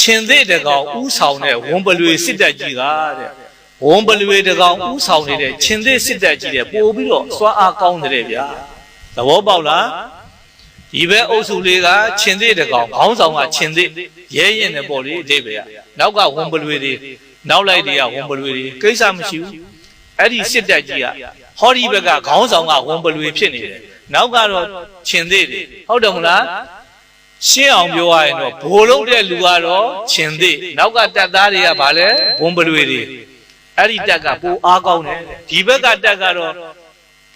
ချင်းသေးတကောင်ဥဆောင်တဲ့ဝန်ပလွေစစ်တပ်ကြီးကတဲ့ဝန်ပလွေတကောင်ဥဆောင်နေတဲ့ချင်းသေးစစ်တပ်ကြီးတဲ့ပို့ပြီးတော့စွာအားကောင်းတယ်ဗျာသဘောပေါက်လားဒီဘက်အုပ်စုလေးကချင်းသေးတကောင်ခေါင်းဆောင်ကချင်းသေးရဲရင်တယ်ပေါ့လေအတိတ်ပဲကနောက်ကဝန်ပလွေတွေနောက်လိုက်တွေကဝန်ပလွေတွေကိစ္စမရှိဘူးအဲ့ဒီစစ်တပ်ကြီးကဟောဒီဘက်ကခေါင်းဆောင်ကဝန်ပလွေဖြစ်နေတယ်နောက်ကတော့ချင်းသေးတွေဟုတ်တယ်မလား ရှင်းအောင်ပြောရရင်တော့ဘိုလ်လုံးတဲ့လူကတော့ရှင်သေးနောက်ကတက်သားတွေကဗာလဲဘုံပလွေတွေအဲ့ဒီတက်ကပိုအားကောင်းတယ်ဒီဘက်ကတက်ကတော့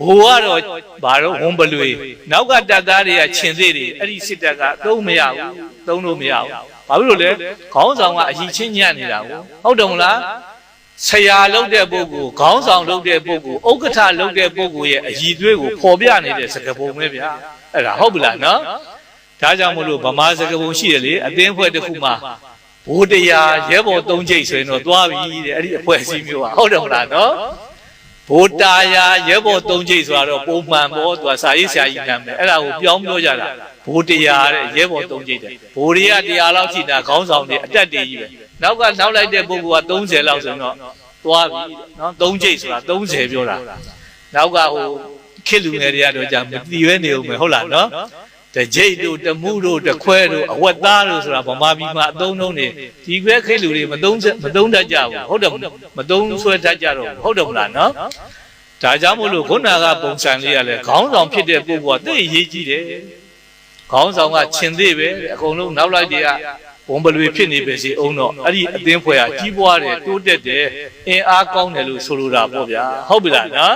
ဘိုလ်ကတော့ဘာတော့ဘုံပလွေနောက်ကတက်သားတွေကရှင်သေးတွေအဲ့ဒီစစ်တက်ကသုံးမရဘူးသုံးလို့မရဘူးဘာဖြစ်လို့လဲခေါင်းဆောင်ကအရင်ချင်းညံ့နေတာကိုဟုတ်တယ်မလားဆရာလုပ်တဲ့ပုဂ္ဂိုလ်ခေါင်းဆောင်လုပ်တဲ့ပုဂ္ဂိုလ်ဥက္ကဋ္ဌလုပ်တဲ့ပုဂ္ဂိုလ်ရဲ့အည်သွေးကိုပေါ်ပြနေတဲ့စကားပုံပဲဗျာအဲ့ဒါဟုတ်ပြီလားနော် ဒါကြောင့်မလို့ဗမာစကားပုံရှိတယ်လေအသင်းဖွဲ့တစ်ခုမှာဘိုးတရားရဲဘော်၃ကျိတ်ဆိုရင်တော့သွားပြီတဲ့အဲ့ဒီအဖွဲ့အစည်းမျိုးอ่ะဟုတ်တယ်မလားနော်ဘိုးတာယာရဲဘော်၃ကျိတ်ဆိုတာတော့ပုံမှန်ပေါ့သူကစာရေးဆရာကြီးနာမည်အဲ့ဒါကိုပြောင်းပြောကြတာဘိုးတရားတဲ့ရဲဘော်၃ကျိတ်တဲ့ဘိုးတွေကတရားလောက်ရှိတာခေါင်းဆောင်တွေအတက်တွေကြီးပဲနောက်ကနောက်လိုက်တဲ့ပုဂ္ဂိုလ်က30လောက်ဆိုရင်တော့သွားပြီနော်၃ကျိတ်ဆိုတာ30ပြောတာနောက်ကဟိုခေတ်လူငယ်တွေကတော့ကြာမတီးပဲနေဦးမယ်ဟုတ်လားနော် တကြိတ်တို့တမှုတို့တခွဲတို့အဝက်သားတို့ဆိုတာဗမာပြည်မှာအသုံးလုံးနေဒီခွဲခိတ်လူတွေမသုံးမသုံးတတ်ကြဘူးဟုတ်တယ်မသုံးဆွဲတတ်ကြတော့ဟုတ်တယ်မလားနော်ဒါကြောင့်မို့လို့ခုနကပုံစံလေးကလည်းခေါင်းဆောင်ဖြစ်တဲ့ပုဂ္ဂိုလ်ကသိအရေးကြီးတယ်ခေါင်းဆောင်ကရှင်သေးပဲအကုန်လုံးနောက်လိုက်တွေကဘုံပလွေဖြစ်နေပဲစီအောင်တော့အဲ့ဒီအသင်းဖွဲ့ကကြီးပွားတယ်တိုးတက်တယ်အင်အားကောင်းတယ်လို့ဆိုလိုတာပေါ့ဗျာဟုတ်ပြီလားနော်